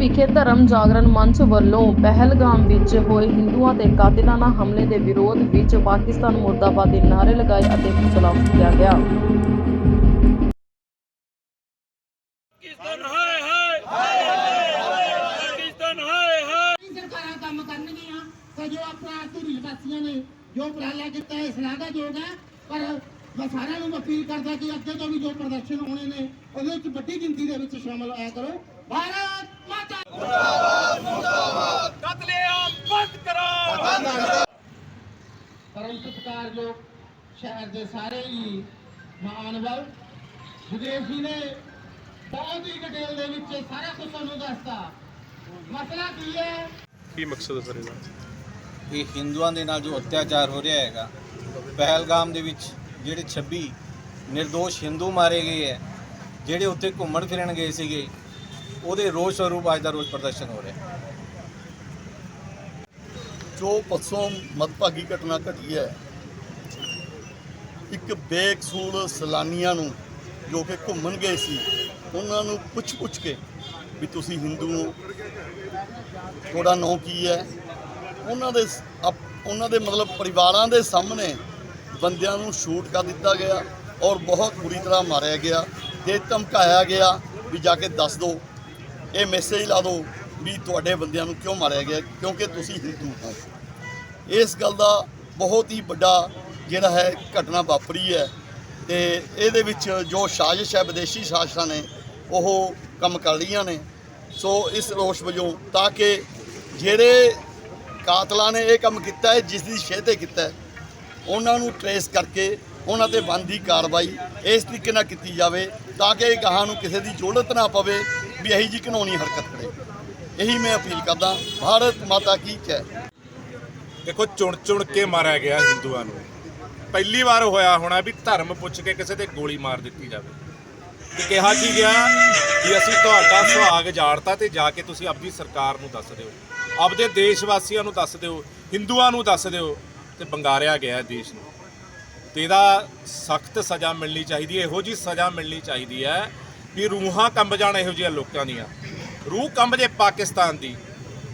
ਵਿਖੇ ਧਰਮ ਜਾਗਰਣ ਮੰਚ ਵੱਲੋਂ ਪਹਿਲਗਾਮ ਵਿੱਚ ਹੋਏ ਹਿੰਦੂਆਂ ਤੇ ਕਾਤਿਲਾਨਾ ਹਮਲੇ ਦੇ ਵਿਰੋਧ ਵਿੱਚ ਪਾਕਿਸਤਾਨ ਮੁਰਦਾਬਾਦ ਦੇ ਨਾਅਰੇ ਲਗਾਏ ਅਤੇ ਪੁਤਲਾ ਫੂਕਿਆ ਗਿਆ। ਪਾਕਿਸਤਾਨ ਹਾਏ ਹਾਏ ਪਾਕਿਸਤਾਨ ਹਾਏ ਹਾਏ। ਸਰਕਾਰਾਂ ਕੰਮ ਕਰਨਗੀਆਂ ਤੇ ਜੋ ਆਪਣਾ ਧੁਰੀ ਵਾਸੀਆਂ ਨੇ ਜੋ ਉਪਰਾਲਾ ਕੀਤਾ ਹੈ ਸ਼ਲਾਘਾਯੋਗ ਹੈ ਪਰ ਮੈਂ ਸਾਰਿਆਂ ਨੂੰ ਅਪੀਲ ਕਰਦਾ ਕਿ ਅੱਗੇ ਤੋਂ ਵੀ ਜੋ ਪ੍ਰਦਰਸ਼ਨ ਹੋਣੇ ਨੇ ਉਹਦੇ ਵਿੱਚ ਵੱਡੀ ਗਿਣਤੀ ਦੇ ਵਿੱਚ ਸ਼ਾਮਲ ਹੋਇਆ ਕਰੋ। ਭਾਰਤ ਮਾਤਾ ਕਤਲੇਆਮ ਬੰਦ ਕਰੋ। ਪਰਮ ਸਤਿਕਾਰਯੋਗ ਸ਼ਹਿਰ ਦੇ ਸਾਰੇ ਹੀ ਮਾਨਵਲ ਵਿਦੇਸ਼ ਨੇ ਬਹੁਤ ਹੀ ਡਿਟੇਲ ਦੇ ਵਿੱਚ ਸਾਰਾ ਕੁਝ ਤੁਹਾਨੂੰ ਦੱਸਤਾ। ਮਸਲਾ ਕੀ ਹੈ? ਕੀ ਮਕਸਦ ਹੈ ਸਰ ਇਹਦਾ ਇਹ ਹਿੰਦੂਆਂ ਦੇ ਨਾਲ ਜੋ ਅਤਿਆਚਾਰ ਹੋ ਰਿਹਾ ਹੈਗਾ ਪਹਿਲਗਾਮ ਦੇ ਵਿੱਚ ਜਿਹੜੇ 26 નિર્ਦੋਸ਼ ਹਿੰਦੂ ਮਾਰੇ ਗਏ ਹੈ, ਜਿਹੜੇ ਉੱਥੇ ਘੁੰਮਣ ਫਿਰਨ ਗਏ ਸੀਗੇ, ਉਹਦੇ ਰੋਸ ਸਰੂਪ ਅੱਜ ਦਾ ਰੋਸ ਪ੍ਰਦਰਸ਼ਨ ਹੋ ਰਿਹਾ ਜੋ ਪਰਸੋਂ ਮਦਭਾਗੀ ਘਟਨਾ ਘਟੀ ਹੈ, ਇੱਕ ਬੇਕਸੂਰ ਸੈਲਾਨੀਆਂ ਨੂੰ ਜੋ ਕਿ ਘੁੰਮਣ ਗਏ ਸੀ, ਉਹਨਾਂ ਨੂੰ ਪੁੱਛ ਪੁੱਛ ਕੇ ਵੀ ਤੁਸੀਂ ਹਿੰਦੂ ਹੋ, ਤੁਹਾਡਾ ਨਾਂ ਕੀ ਹੈ? ਉਹਨਾਂ ਦੇ ਸ- ਉਹਨਾਂ ਦੇ ਮਤਲਬ ਪਰਿਵਾਰਾਂ ਦੇ ਸਾਹਮਣੇ ਬੰਦਿਆਂ ਨੂੰ ਸ਼ੂਟ ਕਰ ਦਿੱਤਾ ਗਿਆ ਔਰ ਬਹੁਤ ਬੁਰੀ ਤਰ੍ਹਾਂ ਮਾਰਿਆ ਗਿਆ। ਤੇ ਧਮਕਾਇਆ ਗਿਆ ਵੀ ਜਾ ਕੇ ਦੱਸ ਦਿਓ ਇਹ ਮੈਸੇਜ ਲਾ ਦਿਓ ਵੀ ਤੁਹਾਡੇ ਬੰਦਿਆਂ ਨੂੰ ਕਿਉਂ ਮਾਰਿਆ ਗਿਆ? ਕਿਉਂਕਿ ਤੁਸੀਂ ਹਿੰਦੂ ਹੋ। ਇਸ ਗੱਲ ਦਾ ਬਹੁਤ ਹੀ ਵੱਡਾ ਜਿਹੜਾ ਹੈ ਘਟਨਾ ਵਾਪਰੀ ਹੈ ਤੇ ਇਹਦੇ ਵਿੱਚ ਜੋ ਸਾਜ਼ਿਸ਼ ਹੈ, ਵਿਦੇਸ਼ੀ ਸਾਜ਼ਿਸ਼ਾਂ ਨੇ ਉਹ ਕੰਮ ਕਰ ਰਹੀਆਂ ਨੇ। ਸੋ ਇਸ ਰੋਸ਼ ਵਜੋਂ ਤਾਂ ਕਿ ਜਿਹੜੇ ਕਾਤਲਾਂ ਨੇ ਇਹ ਕੰਮ ਕੀਤਾ ਹੈ, ਜਿਸ ਦੀ ਸ਼ਹਿ ਤੇ ਕੀਤਾ ਹੈ ਉਹਨਾਂ ਨੂੰ ਟਰੇਸ ਕਰਕੇ ਉਹਨਾਂ ਤੇ ਬਣਦੀ ਕਾਰਵਾਈ ਇਸ ਤਰੀਕੇ ਨਾਲ ਕੀਤੀ ਜਾਵੇ ਤਾਂ ਕਿ ਗਾਹਾਂ ਨੂੰ ਕਿਸੇ ਦੀ ਜ਼ਰੂਰਤ ਨਾ ਪਵੇ ਵੀ ਇਹੀ ਜੀ ਕਾਨੂੰਨੀ ਹਰਕਤ ਕਰੇ। ਇਹੀ ਮੈਂ ਅਪੀਲ ਕਰਦਾ, ਭਾਰਤ ਮਾਤਾ ਕੀ ਜੈ। ਦੇਖੋ, ਚੁਣ ਚੁਣ ਕੇ ਮਾਰਿਆ ਗਿਆ ਹਿੰਦੂਆਂ ਨੂੰ। ਪਹਿਲੀ ਵਾਰ ਹੋਇਆ ਹੋਣਾ ਵੀ ਧਰਮ ਪੁੱਛ ਕੇ ਕਿਸੇ ਤੇ ਗੋਲੀ ਮਾਰ ਦਿੱਤੀ ਜਾਵੇ। ਤੇ ਕਿਹਾ ਕੀ ਗਿਆ ਕਿ ਅਸੀਂ ਤੁਹਾਡਾ ਸੁਹਾਗ ਜਾੜਤਾ ਤੇ ਜਾ ਕੇ ਤੁਸੀਂ ਆਪਣੀ ਸਰਕਾਰ ਨੂੰ ਦੱਸ ਦਿਓ, ਆਪਦੇ ਦੇਸ਼ ਵਾਸੀਆਂ ਨੂੰ ਦੱਸ ਦਿਓ, ਹਿੰਦੂਆਂ ਨੂੰ ਦੱਸ ਦਿਓ। ਤੇ ਬੰਗਾਰਿਆ ਗਿਆ ਦੇਸ਼ ਨੂੰ। ਤੇ ਇਹਦਾ ਸਖਤ ਸਜ਼ਾ ਮਿਲਣੀ ਚਾਹੀਦੀ ਹੈ, ਇਹੋ ਜੀ ਸਜ਼ਾ ਮਿਲਣੀ ਚਾਹੀਦੀ ਹੈ ਵੀ ਰੂਹਾਂ ਕੰਬ ਜਾਣ ਇਹੋ ਜਿਹੀਆਂ ਲੋਕਾਂ ਦੀਆਂ। ਰੂਹ ਕੰਬ ਜੇ ਪਾਕਿਸਤਾਨ ਦੀ,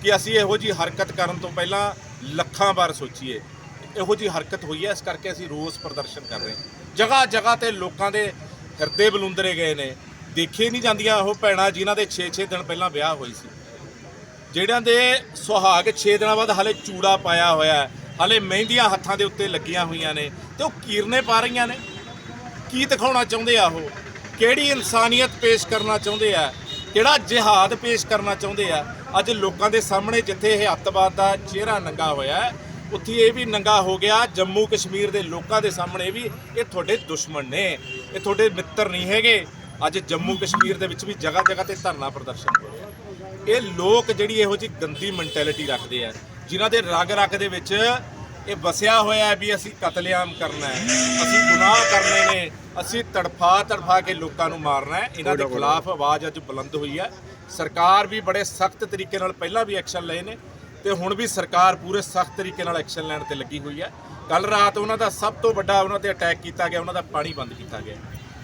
ਕਿ ਅਸੀਂ ਇਹੋ ਜੀ ਹਰਕਤ ਕਰਨ ਤੋਂ ਪਹਿਲਾਂ ਲੱਖਾਂ ਵਾਰ ਸੋਚੀਏ, ਇਹੋ ਜੀ ਹਰਕਤ ਹੋਈ ਹੈ, ਇਸ ਕਰਕੇ ਅਸੀਂ ਰੋਸ ਪ੍ਰਦਰਸ਼ਨ ਕਰ ਰਹੇ ਹਾਂ। ਜਗ੍ਹਾ ਜਗ੍ਹਾ ਤੇ ਲੋਕਾਂ ਦੇ ਹਿਰਦੇ ਬਲੁੰਦਰੇ ਗਏ ਨੇ ਦੇਖੇ ਨਹੀਂ ਜਾਂਦੀਆਂ ਉਹ ਭੈਣਾਂ ਜਿਨ੍ਹਾਂ ਦੇ 6-6 ਦਿਨ ਪਹਿਲਾਂ ਵਿਆਹ ਹੋਈ ਸੀ। ਜਿਹੜਿਆਂ ਦੇ ਸੁਹਾਗ 6 ਦਿਨਾਂ ਬਾਅਦ ਹਲੇ ਚੂੜਾ ਪਾਇਆ ਹੋਇਆ ਹੈ ਹਲੇ ਮਹਿੰਦੀਆਂ ਹੱਥਾਂ ਦੇ ਉੱਤੇ ਲੱਗੀਆਂ ਹੋਈਆਂ ਨੇ ਤੇ ਉਹ ਕੀਰਨੇ ਪਾ ਰਹੀਆਂ ਨੇ। ਕੀ ਦਿਖਾਉਣਾ ਚਾਹੁੰਦੇ ਆ ਉਹ? ਕਿਹੜੀ ਇਨਸਾਨੀਅਤ ਪੇਸ਼ ਕਰਨਾ ਚਾਹੁੰਦੇ ਆ? ਕਿਹੜਾ ਜਿਹਾਦ ਪੇਸ਼ ਕਰਨਾ ਚਾਹੁੰਦੇ ਆ? ਅੱਜ ਲੋਕਾਂ ਦੇ ਸਾਹਮਣੇ ਜਿੱਥੇ ਇਹ ਅੱਤਵਾਦ ਦਾ ਚਿਹਰਾ ਨੰਗਾ ਹੋਇਆ ਉੱਥੇ ਇਹ ਵੀ ਨੰਗਾ ਹੋ ਗਿਆ, ਜੰਮੂ ਕਸ਼ਮੀਰ ਦੇ ਲੋਕਾਂ ਦੇ ਸਾਹਮਣੇ ਵੀ ਇਹ ਤੁਹਾਡੇ ਦੁਸ਼ਮਣ ਨੇ। ਇਹ ਤੁਹਾਡੇ ਮਿੱਤਰ ਨਹੀਂ ਹੈਗੇ। ਅੱਜ ਜੰਮੂ ਕਸ਼ਮੀਰ ਦੇ ਵਿੱਚ ਵੀ ਜਗ੍ਹਾ ਜਗ੍ਹਾ ਤੇ ਧਰਨਾ ਪ੍ਰਦਰਸ਼ਨ ਹੋ ਰਿਹਾ ਇਹ ਲੋਕ ਜਿਹੜੀ ਇਹੋ ਜੀ ਗੰਦੀ ਮੈਂਟੈਲਿਟੀ ਰੱਖਦੇ ਆ। ਜਿਨ੍ਹਾਂ ਦੇ ਰਗ ਰਗ ਦੇ ਵਿੱਚ ਇਹ ਵਸਿਆ ਹੋਇਆ ਹੈ ਵੀ ਅਸੀਂ ਕਤਲੇਆਮ ਕਰਨਾ ਹੈ। ਅਸੀਂ ਗੁਨਾਹ ਕਰਨੇ ਨੇ ਅਸੀਂ ਤੜਫਾ ਤੜਫਾ ਕੇ ਲੋਕਾਂ ਨੂੰ ਮਾਰਨਾ ਹੈ। ਇਹਨਾਂ ਦੇ ਖਿਲਾਫ ਆਵਾਜ਼ ਅੱਜ ਬੁਲੰਦ ਹੋਈ ਹੈ। ਸਰਕਾਰ ਵੀ ਬੜੇ ਸਖਤ ਤਰੀਕੇ ਨਾਲ ਪਹਿਲਾਂ ਵੀ ਐਕਸ਼ਨ ਲਏ ਨੇ ਤੇ ਹੁਣ ਵੀ ਸਰਕਾਰ ਪੂਰੇ ਸਖਤ ਤਰੀਕੇ ਨਾਲ ਐਕਸ਼ਨ ਲੈਣ ਤੇ ਲੱਗੀ ਹੋਈ ਹੈ। ਕੱਲ ਰਾਤ ਉਹਨਾਂ ਦਾ ਸਭ ਤੋਂ ਵੱਡਾ ਉਹਨਾਂ ਤੇ ਅਟੈਕ ਕੀਤਾ ਗਿਆ ਉਹਨਾਂ ਦਾ ਪਾਣੀ ਬੰਦ ਕੀਤਾ ਗਿਆ।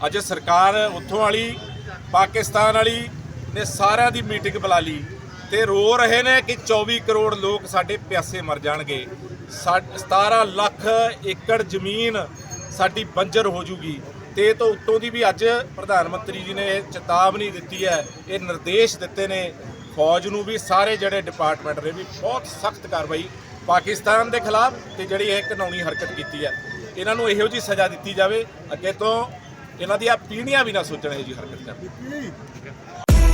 ਅੱਜ ਸਰਕਾਰ ਉੱਥੋਂ ਵਾਲੀ ਪਾਕਿਸਤਾਨ ਵਾਲੀ ਨੇ ਸਾਰਿਆਂ ਦੀ ਮੀਟਿੰਗ ਬੁਲਾ ਲਈ। ਤੇ ਰੋ ਰਹੇ ਨੇ ਕਿ 24 ਕਰੋੜ ਲੋਕ ਸਾਡੇ ਪਿਆਸੇ ਮਰ ਜਾਣਗੇ। ਸਾ- 17 ਲੱਖ ਏਕੜ ਜ਼ਮੀਨ ਸਾਡੀ ਬੰਜਰ ਹੋ ਜੂਗੀ। ਤੇ ਇਹ ਤੋਂ ਉੱਤੋਂ ਦੀ ਵੀ ਅੱਜ ਪ੍ਰਧਾਨ ਮੰਤਰੀ ਜੀ ਨੇ ਇਹ ਚੇਤਾਵਨੀ ਦਿੱਤੀ ਹੈ, ਇਹ ਨਿਰਦੇਸ਼ ਦਿੱਤੇ ਨੇ। ਫੌਜ ਨੂੰ ਵੀ ਸਾਰੇ ਜਿਹੜੇ ਡਿਪਾਰਟਮੈਂਟ ਨੇ ਵੀ ਬਹੁਤ ਸਖਤ ਕਾਰਵਾਈ ਪਾਕਿਸਤਾਨ ਦੇ ਖਿਲਾਫ ਤੇ ਜਿਹੜੀ ਇਹ ਕਾਨੂੰਨੀ ਹਰਕਤ ਕੀਤੀ ਹੈ। ਇਹਨਾਂ ਨੂੰ ਇਹੋ ਜੀ ਸਜ਼ਾ ਦਿੱਤੀ ਜਾਵੇ। ਅੱਗੇ ਤੋਂ ਇਹਨਾਂ ਦੀਆਂ ਪੀੜੀਆਂ ਵੀ ਨਾ ਸੋਚਣ ਇਹੋ ਜੀ ਹਰਕਤ ਕਰਨ।